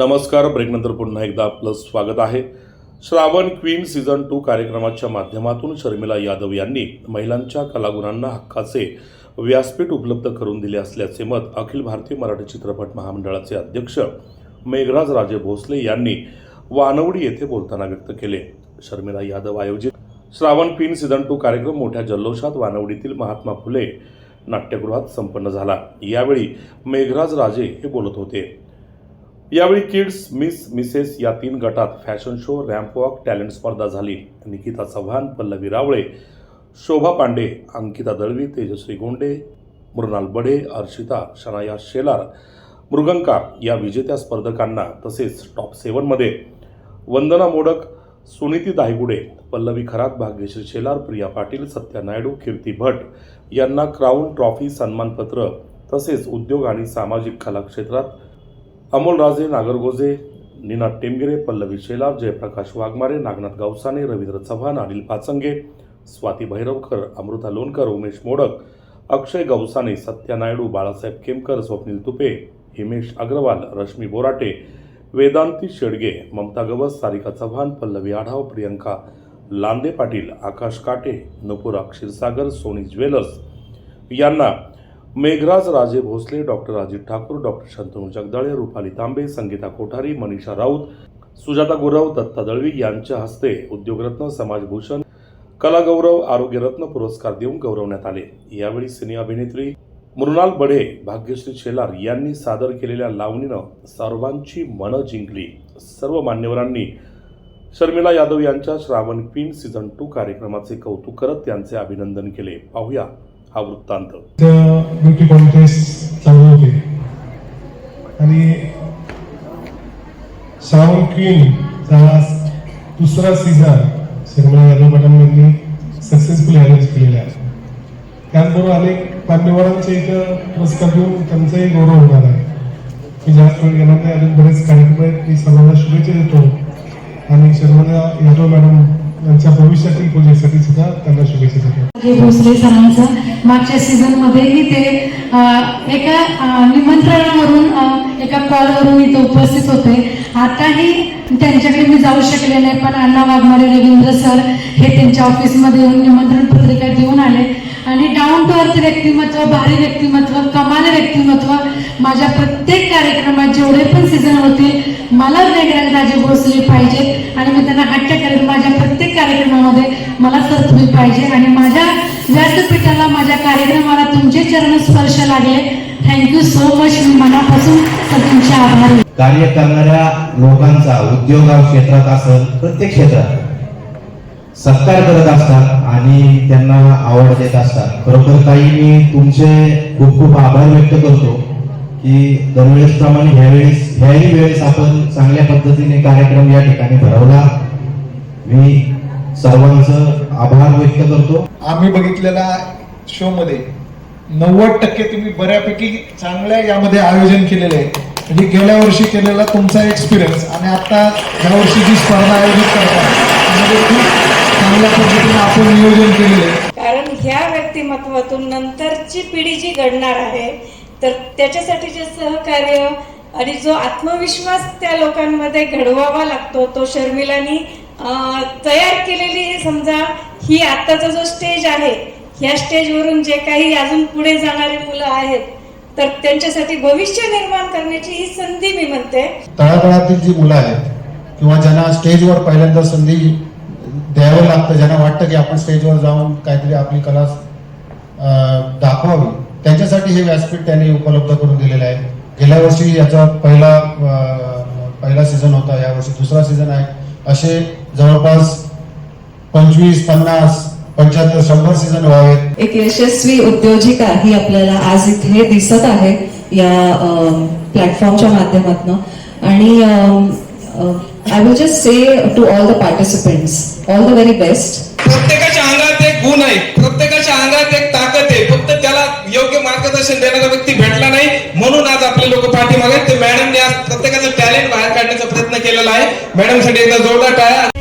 नमस्कार ब्रेकनंतर पुन्हा एकदा आपलं स्वागत आहे. श्रावण क्वीन सीझन टू कार्यक्रमाच्या माध्यमातून शर्मिला यादव यांनी महिलांच्या कलागुणांना हक्काचे व्यासपीठ उपलब्ध करून दिले असल्याचे मत अखिल भारतीय मराठी चित्रपट महामंडळाचे अध्यक्ष मेघराज राजे भोसले यांनी वानवडी येथे बोलताना व्यक्त केले. शर्मिला यादव आयोजित श्रावण क्वीन सीझन टू कार्यक्रम मोठ्या जल्लोषात वानवडीतील महात्मा फुले नाट्यगृहात संपन्न झाला. यावेळी मेघराज राजे हे बोलत होते. यावेळी किड्स मिस मिसेस या तीन गटात fashion show ramp walk talent स्पर्धा झाली. निकिता चव्हाण पल्लवी रावळे शोभा पांडे अंकिता दळवी तेजस्वी गोंडे मृणाल बडे अर्शिता शनाया शेलार मृगंका या विजेत्या स्पर्धकांना तसेच टॉप सेवनमध्ये वंदना मोडक सुनीती दायगुडे पल्लवी खरात भाग्यश्री शेलार प्रिया पाटील सत्या नायडू कीर्ती भट यांना क्राऊन ट्रॉफी सन्मानपत्र तसेच उद्योग आणि सामाजिक कला क्षेत्रात अमोलराजे नागरगोजे नीना टेमगिरे पल्लवी शेलार जयप्रकाश वाघमारे नागनाथ गावसाने रवींद्र चव्हाण अनिल पाचंगे स्वाती भैरवकर अमृता लोणकर उमेश मोडक अक्षय गवसाने सत्या नायडू बाळासाहेब केमकर स्वप्नील तुपे हिमेश अग्रवाल रश्मी बोराटे वेदांती शेडगे ममता गवस सारिका चव्हाण पल्लवी आढाव प्रियंका लांदे पाटील आकाश काटे नुपुरा क्षीरसागर सोनी ज्वेलर्स यांना मेघराज राजे भोसले डॉक्टर अजित ठाकूर डॉक्टर शंतनू जगदाळे रुपाली तांबे संगीता कोठारी मनीषा राऊत सुजाता गुरव दत्ता दळवी यांच्या हस्ते उद्योगरत्न समाजभूषण कलागौरव आरोग्यरत्न पुरस्कार देऊन गौरवण्यात आले. यावेळी सिने अभिनेत्री मृणाल बढे भाग्यश्री शेलार यांनी सादर केलेल्या लावणीनं सर्वांची मनं जिंकली. सर्व मान्यवरांनी शर्मिला यादव यांच्या श्रावण क्वीन सीझन टू कार्यक्रमाचे कौतुक करत त्यांचे अभिनंदन केले. पाहूया हा वृत्तांत. ब्युटी कॉन्टेस्ट चालू होते. आणि श्रावण क्वीनचा हा दुसरा सीझन शर्मिला यादव मॅडम यांनी सक्सेसफुली अरेंज केलेला आहे. त्याचबरोबर अनेक मान्यवरांच्या इथं पुरस्कार देऊन त्यांचाही गौरव होणार आहे. मी जास्त वेळ घेणार नाही अजून बरेच कार्यक्रम आहेत मी सर्वांना शुभेच्छा देतो. आणि शर्मिला यादव मॅडम यांच्या भविष्यातील प्रोजेक्टसाठी सुद्धा त्यांना शुभेच्छा देतो. जे भोसले सरांचं मागच्या सीझनमध्येही ते एका निमंत्रणावरून एका कॉलवरून इथे उपस्थित होते. आताही त्यांच्याकडे मी जाऊ शकले नाही पण अण्णा वाघमारे रवींद्र सर हे त्यांच्या ऑफिसमध्ये येऊन निमंत्रण पत्रिका देऊन आले. आणि डाऊन टू अर्थ व्यक्तिमत्व भारी व्यक्तिमत्व कमाल व्यक्तिमत्व माझ्या प्रत्येक कार्यक्रमात जेवढे पण सीझन होतील मला वेगळ्या राजे भोसले पाहिजेत. आणि मी त्यांना हट्ट करेन माझ्या प्रत्येक कार्यक्रमामध्ये मला सर तुम्ही पाहिजे. आणि माझ्या व्यासपीठाला माझ्या कार्यक्रमाला तुमचे चरण स्पर्श लागले. थँक्यू सो मच मी मनापासून तुमचे आभार कार्य करणाऱ्या लोकांचा उद्योग क्षेत्रात असेल प्रत्येक क्षेत्रात. सत्कार करत असतात आणि त्यांना आवड देत असतात. खरोखर ताई मी तुमचे खूप खूप आभार व्यक्त करतो की दरवेळेस प्रमाणे ह्यावेळेस ह्याही वेळेस आपण चांगल्या पद्धतीने कार्यक्रम या ठिकाणी भरवला. मी सर्वांचं आभार व्यक्त करतो. आम्ही बघितलेल्या शो मध्ये नव्वद टक्के तुम्ही बऱ्यापैकी चांगल्या यामध्ये आयोजन केलेले आहे. म्हणजे गेल्या वर्षी केलेला तुमचा एक्सपिरियन्स आणि आता ह्या वर्षी जी स्पर्धा आयोजित करता त्यामध्ये खूप चांगल्या पद्धतीने आपण नियोजन केलेलं आहे. कारण ह्या व्यक्तिमत्वातून नंतरची पिढी जी घडणार आहे तर त्याच्यासाठी जे सहकार्य आणि जो आत्मविश्वास त्या लोकांमध्ये घडवावा लागतो तो शर्मिलानी तयार केलेली समजा ही आत्ताचा जो स्टेज आहे ह्या स्टेजवरून जे काही अजून पुढे जाणारी मुलं आहेत तर त्यांच्यासाठी भविष्य निर्माण करण्याची ही संधी मी म्हणते. तळागाळातील जी मुलं आहेत किंवा ज्यांना स्टेजवर पहिल्यांदा संधी द्यावं लागतं ज्यांना वाटतं की आपण स्टेजवर जाऊन काहीतरी आपली कला दाखवावी त्यांच्यासाठी हे व्यासपीठ त्यांनी उपलब्ध करून दिलेलं आहे. गेल्या वर्षी याचा पहिला पहिला सीझन होता यावर्षी दुसरा सीझन आहे. असे जवळपास पंचवीस पन्नास पंच्याहत्तर शंभर सीझन व्हावेत एक यशस्वी उद्योजिका ही आपल्याला आज इथे दिसत आहे या प्लॅटफॉर्मच्या माध्यमातून. आणि I will just say to all the participants all the very best प्रत्येकाच्या अंगात एक गुण आहे. प्रत्येकाच्या अंगात एक ताकद आहे. फक्त त्याला योग्य मार्गदर्शन देणारा व्यक्ती भेटला नाही. म्हणून आज आपले लोक पाठीमागे. ते मॅडमने आज प्रत्येकाचं टॅलेंट बाहेर काढण्याचा प्रयत्न केलेला आहे मॅडमसाठी एकदा